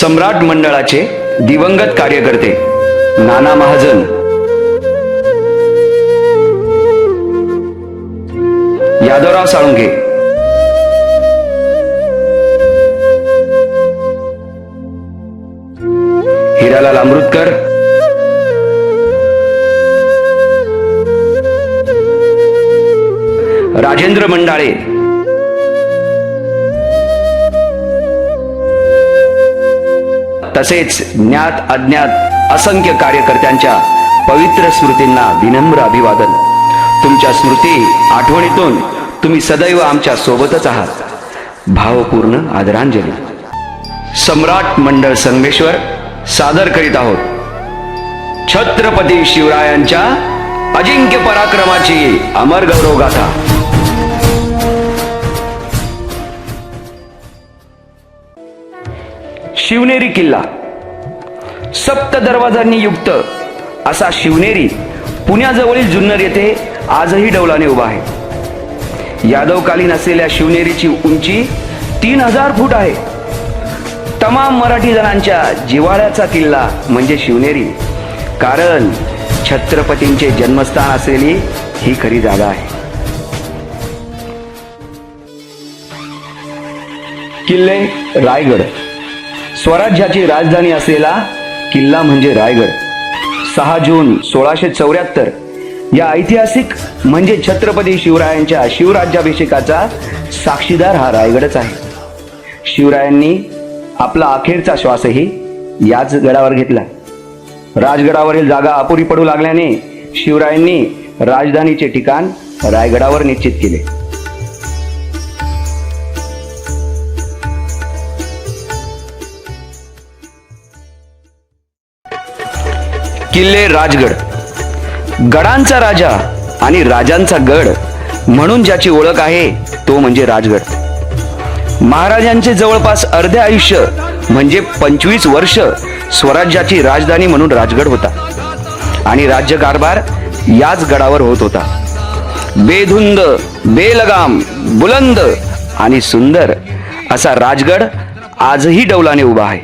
सम्राट मंडळाचे दिवंगत कार्यकर्ते नाना महाजन. यादवराव साळुंखे. हिरालाल अमृतकर राजेंद्र मंडाळे. तसेच ज्ञात अज्ञात असंख्य कार्यकर्त्यांच्या पवित्र स्मृतींना विनम्र अभिवादन. तुमच्या स्मृती आठवणीतून तुम्ही सदैव आमच्या सोबतच आहात. भावपूर्ण आदरांजली. सम्राट मंडळ संगमेश्वर सादर करीत आहोत. छत्रपती शिवरायांच्या अजिंक्य पराक्रमाची अमर गौरव गाथा शिवनेरी किल्ला. सप्त दरवाजांनी युक्त असा शिवनेरी पुण्याजवळील जुन्नर येथे आजही डौलाने उभा आहे. यादवकालीन असलेल्या शिवनेरीची उंची तीन हजार फूट आहे. तमाम मराठी जणांच्या जिव्हाळ्याचा किल्ला म्हणजे शिवनेरी. कारण छत्रपतींचे जन्मस्थान असलेली ही खरी जागा आहे. किल्ले रायगड. स्वराज्याची राजधानी असलेला किल्ला म्हणजे रायगड. सहा जून सोळाशे चौऱ्याहत्तर या ऐतिहासिक म्हणजे छत्रपती शिवरायांच्या शिवराज्याभिषेकाचा साक्षीदार हा रायगडच आहे. शिवरायांनी आपला अखेरचा श्वासही याच गडावर घेतला. राजगडावरील जागा अपुरी पडू लागल्याने शिवरायांनी राजधानीचे ठिकाण रायगडावर निश्चित केले. किल्ले राजगड. गडांचा राजा आणि राजांचा गड म्हणून ज्याची ओळख आहे तो म्हणजे राजगड. महाराजांचे जवळपास अर्धे आयुष्य म्हणजे पंचवीस वर्ष स्वराज्याची राजधानी म्हणून राजगड होता. आणि राज्यकारभार याच गडावर होत होता. बेधुंद बेलगाम बुलंद आणि सुंदर असा राजगड आजही डौलाने उभा आहे.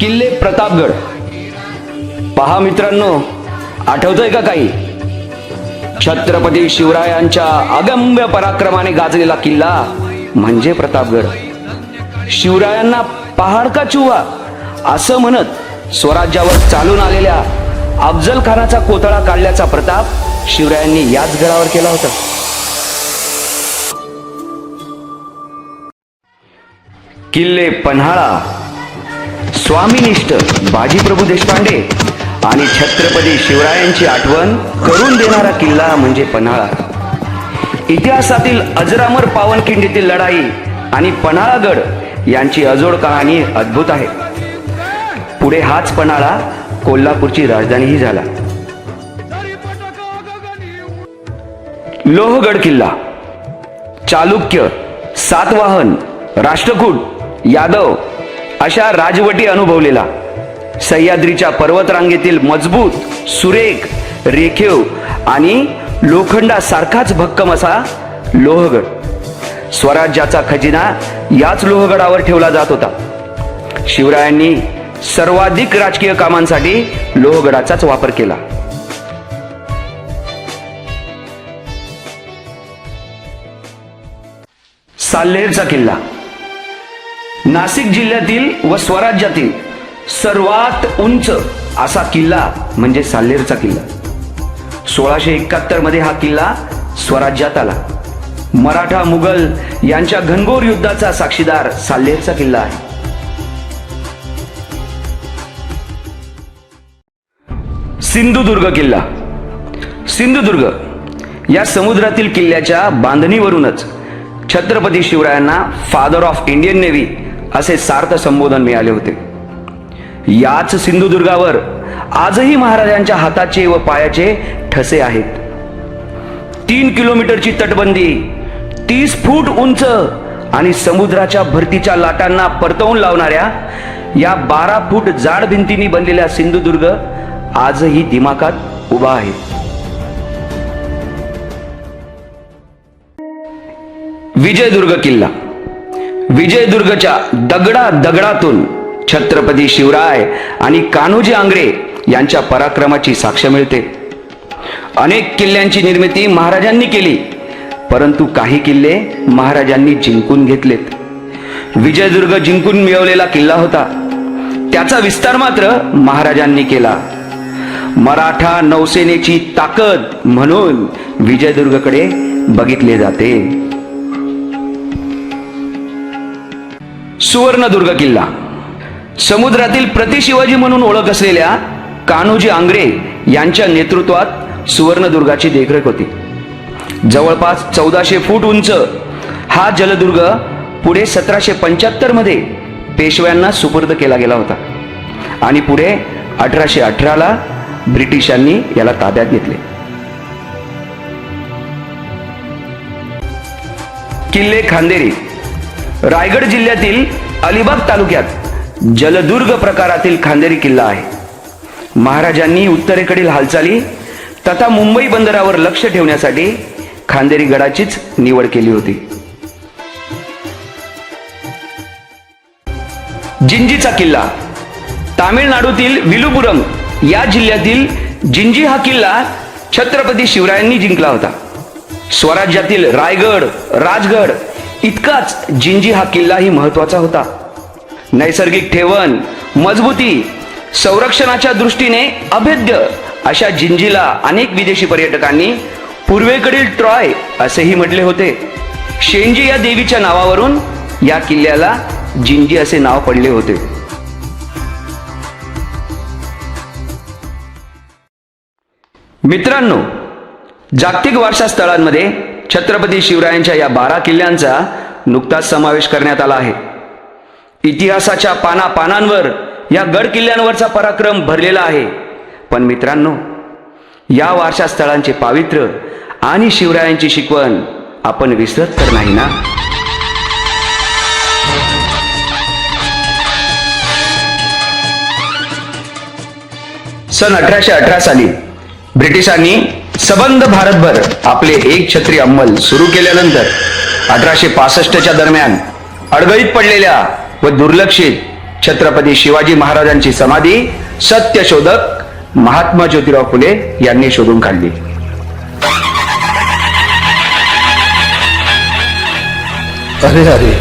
किल्ले प्रतापगड. पहा मित्रांनो आठवतंय का काही? छत्रपती शिवरायांच्या अगम्य पराक्रमाने गाजलेला किल्ला म्हणजे प्रतापगड. शिवरायांना पहाड का चुवा? असं म्हणत स्वराज्यावर चालून आलेल्या अफजल खानाचा कोतळा काढल्याचा प्रताप शिवरायांनी याच गडावर केला होता. किल्ले पन्हाळा. स्वामीनिष्ठ बाजीप्रभू देशपांडे आणि छत्रपती शिवरायांची आठवण करून देणारा किल्ला म्हणजे पन्हाळा. इतिहासातील अजरामर पावनखिंडीतील लढाई आणि पन्हाळागड यांची अजोड कहाणी अद्भुत आहे. पुढे हाच पन्हाळा कोल्हापूरची राजधानीही झाला. लोहगड किल्ला चालुक्य सातवाहन राष्ट्रकूट यादव अशा राजवटी अनुभवलेला. सह्याद्रीच्या पर्वतरांगेतील मजबूत सुरेख रेखीव आणि लोखंडासारखाच भक्कम असा लोहगड. स्वराज्याचा खजिना याच लोहगडावर ठेवला जात होता. शिवरायांनी सर्वाधिक राजकीय कामांसाठी लोहगडाचाच वापर केला. साल्हेरचा किल्ला. नाशिक जिल्ह्यातील व स्वराज्यातील सर्वात उंच असा किल्ला म्हणजे साल्लेरचा किल्ला. सोळाशे एकाहत्तरमध्ये हा किल्ला स्वराज्यात आला. मराठा मुघल यांच्या घनघोर युद्धाचा साक्षीदार साल्हेरचा किल्ला आहे. सिंधुदुर्ग किल्ला. सिंधुदुर्ग या समुद्रातील किल्ल्याच्या बांधणीवरूनच छत्रपती शिवरायांना फादर ऑफ इंडियन नेव्ही असे सार्थ संबोधन मिळाले होते. याच सिंधुदुर्गावर आजही महाराजांच्या हाताचे व पायाचे ठसे आहेत. तीन किलोमीटरची तटबंदी तीस फूट उंच आणि समुद्राच्या भरतीच्या लाटांना परतवून लावणाऱ्या या बारा फूट जाड भिंतींनी बनलेल्या सिंधुदुर्ग आजही दिमाकात उभा आहे. विजयदुर्ग किल्ला. विजयदुर्गच्या दगडा दगडातून छत्रपती शिवराय आणि कान्होजी आंग्रे यांच्या पराक्रमाची साक्ष मिळते. अनेक किल्ल्यांची निर्मिती महाराजांनी केली परंतु काही किल्ले महाराजांनी जिंकून घेतलेत. विजयदुर्ग जिंकून मिळवलेला किल्ला होता. त्याचा विस्तार मात्र महाराजांनी केला. मराठा नौसेनेची ताकद म्हणून विजयदुर्गकडे बघितले जाते. सुवर्णदुर्ग किल्ला. समुद्रातील प्रतिशिवाजी म्हणून ओळख असलेल्या कान्होजी आंग्रे यांच्या नेतृत्वात सुवर्णदुर्गाची देखरेख होती. जवळपास चौदाशे फूट उंच हा जलदुर्ग पुढे सतराशे पंच्याहत्तरमध्ये पेशव्यांना सुपूर्द केला गेला होता. आणि पुढे अठराशे अठराला ब्रिटिशांनी याला ताब्यात घेतले. किल्ले खांदेरी रायगड जिल्ह्यातील अलिबाग तालुक्यात जलदुर्ग प्रकारातील खांदेरी किल्ला आहे. महाराजांनी उत्तरेकडील हालचाली तथा मुंबई बंदरावर लक्ष ठेवण्यासाठी खांदेरी गडाचीच निवड केली होती. जिंजीचा किल्ला. तामिळनाडूतील विलुपुरम या जिल्ह्यातील जिंजी हा किल्ला छत्रपती शिवरायांनी जिंकला होता. स्वराज्यातील रायगड राजगड इतकाच जिंजी हा किल्लाही महत्त्वाचा होता. नैसर्गिक ठेवण मजबूती संरक्षणाच्या दृष्टीने अभेद्य अशा जिंजीला अनेक विदेशी पर्यटकांनी पूर्वेकडील ट्रॉय असेही म्हटले होते. शेंजी या देवीच्या नावावरून या किल्ल्याला जिंजी असे नाव पडले होते. मित्रांनो जागतिक वारसा स्थळांमध्ये छत्रपती शिवरायांच्या या बारा किल्ल्यांचा नुकताच समावेश करण्यात आला आहे. इतिहासाच्या पाना पानांवर या गड किल्ल्यांवरचा पराक्रम भरलेला आहे. पण मित्रांनो या वारशा स्थळांचे पावित्र्य आणि शिवरायांची शिकवण आपण विसरत तर नाही ना? सन अठराशे अठरा साली ब्रिटिशांनी सबंध भारतभर आपले एक छत्री अंमल सुरू केल्यानंतर अठराशे पासष्टच्या दरम्यान अडगळीत पडलेल्या व दुर्लक्षित छत्रपती शिवाजी महाराजांची समाधी सत्यशोधक महात्मा ज्योतिराव फुले यांनी शोधून काढली. अरे अरे.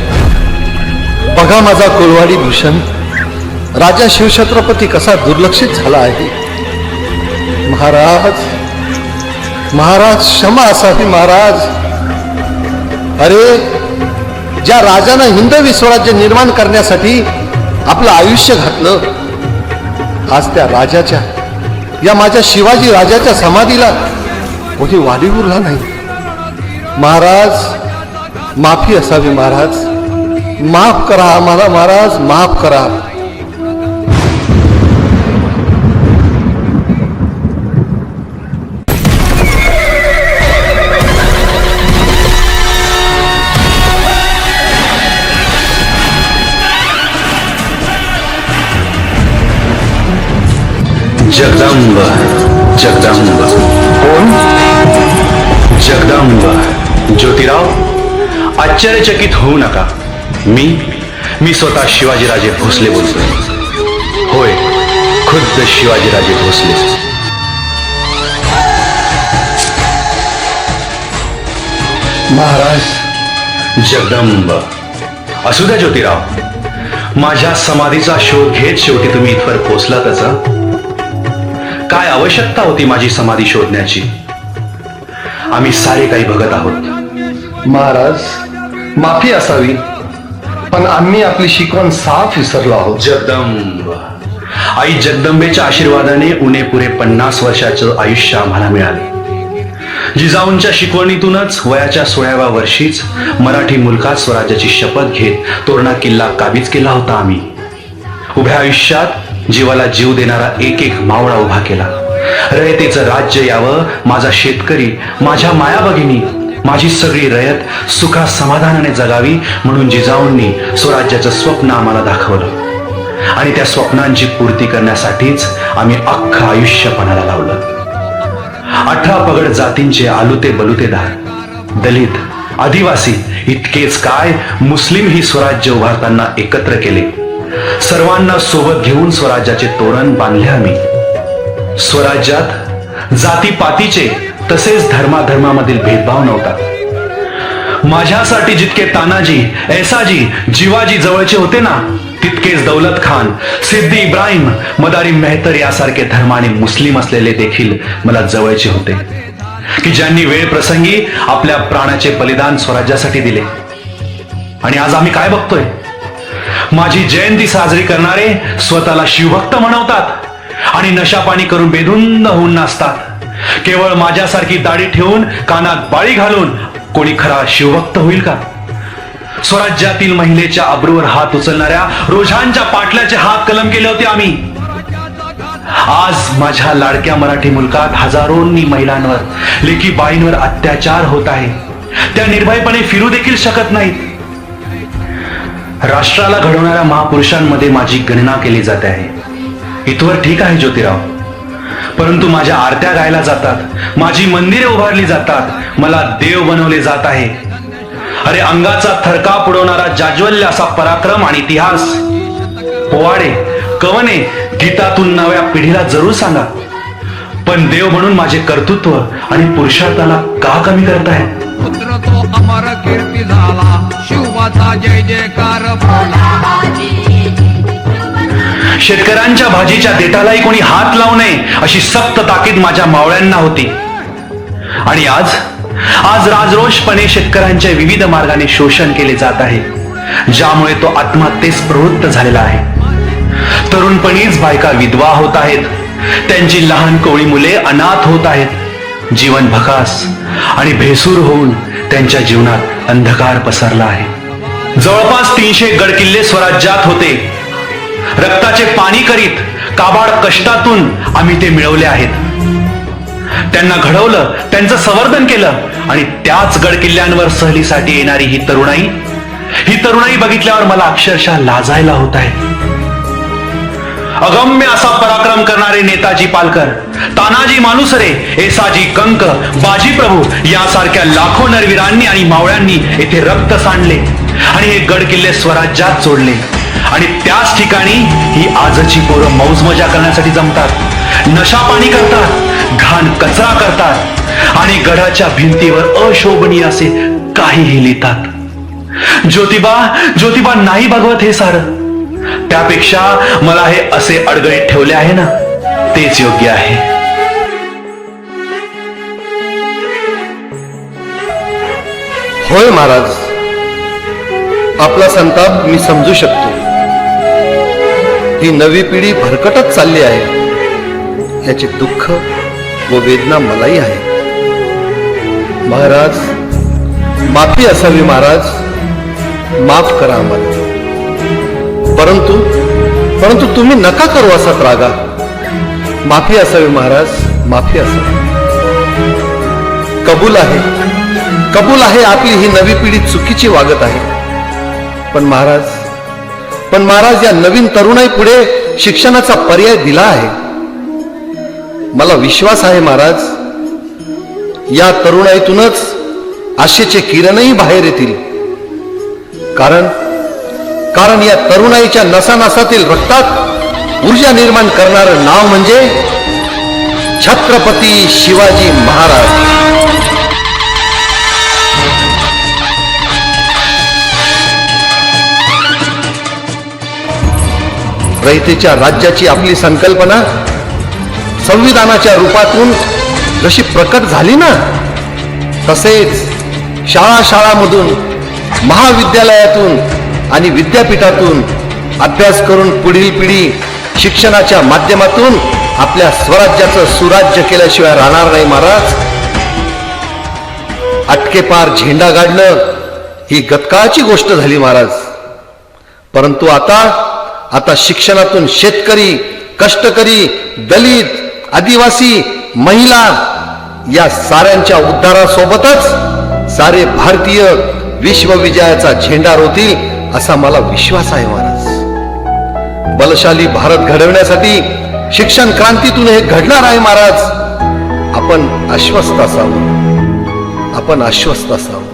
बघा माझा कोलवाडी भूषण. राजा शिवछत्रपती कसा दुर्लक्षित झाला आहे. महाराज महाराज क्षमा असावी महाराज. अरे ज्या राजानं हिंदवी स्वराज्य निर्माण करण्यासाठी आपलं आयुष्य घातलं आज त्या राजाच्या या माझ्या शिवाजी राजाच्या समाधीला कोणी वाढी उरला नाही. महाराज माफी असावी महाराज. माफ करा आम्हाला महाराज माफ करा. जगदंब जगदंब. कोण? जगदंब. ज्योतिराव आश्चर्यचकित होऊ नका. मी मी स्वतः शिवाजीराजे भोसले बोलतोय. होय खुद्द शिवाजीराजे भोसले. महाराज जगदंब. असू द्या ज्योतिराव. माझ्या समाधीचा शोध घेत शेवटी तुम्ही इथवर पोचलातच? काय आवश्यकता होती माझी समाधी शोधण्याची? आम्ही सारे काही बघत आहोत. महाराज माफी असावी पण आम्ही आपली शिकवण साफ विसरलो आहोत. जगदंब. आई जगदंबेच्या आशीर्वादाने उणे पुरे पन्नास वर्षाचं आयुष्य आम्हाला मिळाले. जिजाऊंच्या शिकवणीतूनच वयाच्या सोळाव्या वर्षीच मराठी मुलकात स्वराज्याची शपथ घेत तोरणा किल्ला काबीज केला होता आम्ही. उभ्या आयुष्यात जीवाला जीव देणारा एक एक मावळा उभा केला. रयतेचं राज्य यावं माझा शेतकरी माझ्या माया भगिनी माझी सगळी रयत सुखा समाधानाने जगावी म्हणून जिजाऊंनी स्वराज्याचं स्वप्न आम्हाला दाखवलं. आणि त्या स्वप्नांची पूर्ती करण्यासाठीच आम्ही अख्खं आयुष्य पणाला लावलं. अठरा पगड जातींचे आलुते बलुतेदार दलित आदिवासी इतकेच काय मुस्लिम ही स्वराज्य उभारताना एकत्र केले. सर्वांना सोबत घेऊन स्वराज्याचे तोरण बांधले आम्ही. स्वराज्यात जातीपातीचे तसेच धर्माधर्मामधील भेदभाव नव्हता. माझ्यासाठी जितके तानाजी ऐसाजी जिवाजी जवळचे होते ना तितकेच दौलत खान सिद्धी इब्राहिम मदारी मेहतर यासारखे धर्माने मुस्लिम असलेले देखील मला जवळचे होते. की ज्यांनी वेळ प्रसंगी आपल्या प्राणाचे बलिदान स्वराज्यासाठी दिले. आणि आज आम्ही काय बघतोय? माझी जयंती साजरी करणारे स्वतःला शिवभक्त म्हणवतात आणि नशापाणी करून बेधुंद होऊन नाचतात. केवळ माझ्यासारखी दाढी ठेवून कानात बाळी घालून कोणी खरा शिवभक्त होईल का? स्वराज्यातील महिलेच्या अब्रूवर हात उचलणाऱ्या रोझांच्या पाटल्याचे हात कलम केले होते आम्ही. आज माझ्या लाडक्या मराठी मुलकात हजारोंनी महिलांवर लेखी बाईंवर अत्याचार होत आहे. त्या निर्भयपणे फिरू देखील शकत नाहीत. राष्ट्राला घडवणाऱ्या महापुरुषांमध्ये माझी गणना केली जाते आहे. इथवर ठीक आहे ज्योतिराव. परंतु माझ्या आरत्या गायला जातात माझी मंदिरे उभारली जातात मला देव बनवले जात आहे. अरे अंगाचा थरका पुडवणारा जाज्वल्य असा पराक्रम आणि इतिहास. पोवाडे कवने गीतातून नव्या पिढीला जरूर सांगा. पण देव म्हणून माझे कर्तृत्व आणि पुरुषार्थाला का कमी करताय पुत्र तो अमर कीर्ती झाला. शिवाचा जय जयकार शेतकऱ्यांच्या भाजीच्या देठालाही कोणी हात लावू नये अशी सक्त ताकीद माझ्या मावळ्यांना होती. आणि आज आज राजरोषपणे शेतकऱ्यांच्या विविध मार्गाने शोषण केले जात आहे ज्यामुळे तो आत्महत्येस प्रवृत्त झालेला आहे. तरुणपणीच बायका विधवा होत आहेत. त्यांची लहान कोळी मुले अनाथ होत आहेत. जीवन भकास आणि भेसूर होऊन त्यांच्या जीवनात अंधकार पसरला आहे. जवळपास तीनशे गडकिल्ले स्वराज्यात होते. रक्ताचे पाणी करीत काबाड कष्टातून आम्ही ते मिळवले आहेत. त्यांना घडवलं त्यांचं संवर्धन केलं आणि त्याच गडकिल्ल्यांवर सहलीसाठी येणारी ही तरुणाई ही तरुणाई बघितल्यावर मला अक्षरशः लाजायला होत आहे. अगम्य असा पराक्रम करणारे नेताजी पालकर तानाजी मानुसरे एसाजी कंक बाजी प्रभू यासारख्या लाखो नरवीरांनी आणि मावळ्यांनी येथे रक्त सांडले आणि हे गड किल्ले स्वराज्यात जोडले आणि त्याच ठिकाणी ही आजची पोरं मौज मजा करण्यासाठी जमतात. नशा पाणी करतात घाण कचरा करतात आणि गडाच्या भिंतीवर अशोभनीय असे काहीही लिहितात. ज्योतिबा ज्योतिबा नाही बघवत हे सारं. त्यापेक्षा मला हे असे अडगळीत ठेवले आहे ना तेच योग्य आहे. होय महाराज आपला संताप मी समजू शकतो. ही नवी पिढी भरकटत चालली आहे. याचे दुःख व वेदना मलाही आहे. महाराज माफी असावी महाराज माफ करा आम्हाला. परंतु परंतु तुम्ही नका करू असा त्रागा. माफी असावी महाराज माफी असावी. कबूल आहे. कबूल आहे आपली ही नवी पिढी चुकीची वागत आहे. पण महाराज पण महाराज या नवीन तरुणाई पुढे शिक्षणाचा पर्याय दिला आहे. मला विश्वास आहे महाराज या तरुणाईतूनच आशेचे किरणही बाहेर येतील. कारण कारण या तरुणाईच्या नसानसातील रक्तात ऊर्जा निर्माण करणारं नाव म्हणजे छत्रपती शिवाजी महाराज. रयतेच्या राज्याची आपली संकल्पना संविधानाच्या रूपातून जशी प्रकट झाली ना तसेच शाळा शाळामधून महाविद्यालयातून आणि विद्यापीठातून अभ्यास करून पुढील पिढी शिक्षणाच्या माध्यमातून आपल्या स्वराज्याचं सुराज्य केल्याशिवाय राहणार नाही महाराज. अटकेपार झेंडा गाडणं ही गतकाळाची गोष्ट झाली महाराज. परंतु आता आता शिक्षणातून शेतकरी कष्टकरी दलित आदिवासी महिला या साऱ्यांच्या उद्धारासोबतच सारे भारतीय विश्वविजयाचा झेंडा रोतील असा मला विश्वास आहे महाराज. बलशाली भारत घडवण्यासाठी शिक्षण क्रांतीतून हे घडणार आहे महाराज. आपण आश्वस्त असावं. आपण आश्वस्त असावं.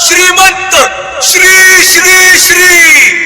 श्रीमंत श्री श्री श्री.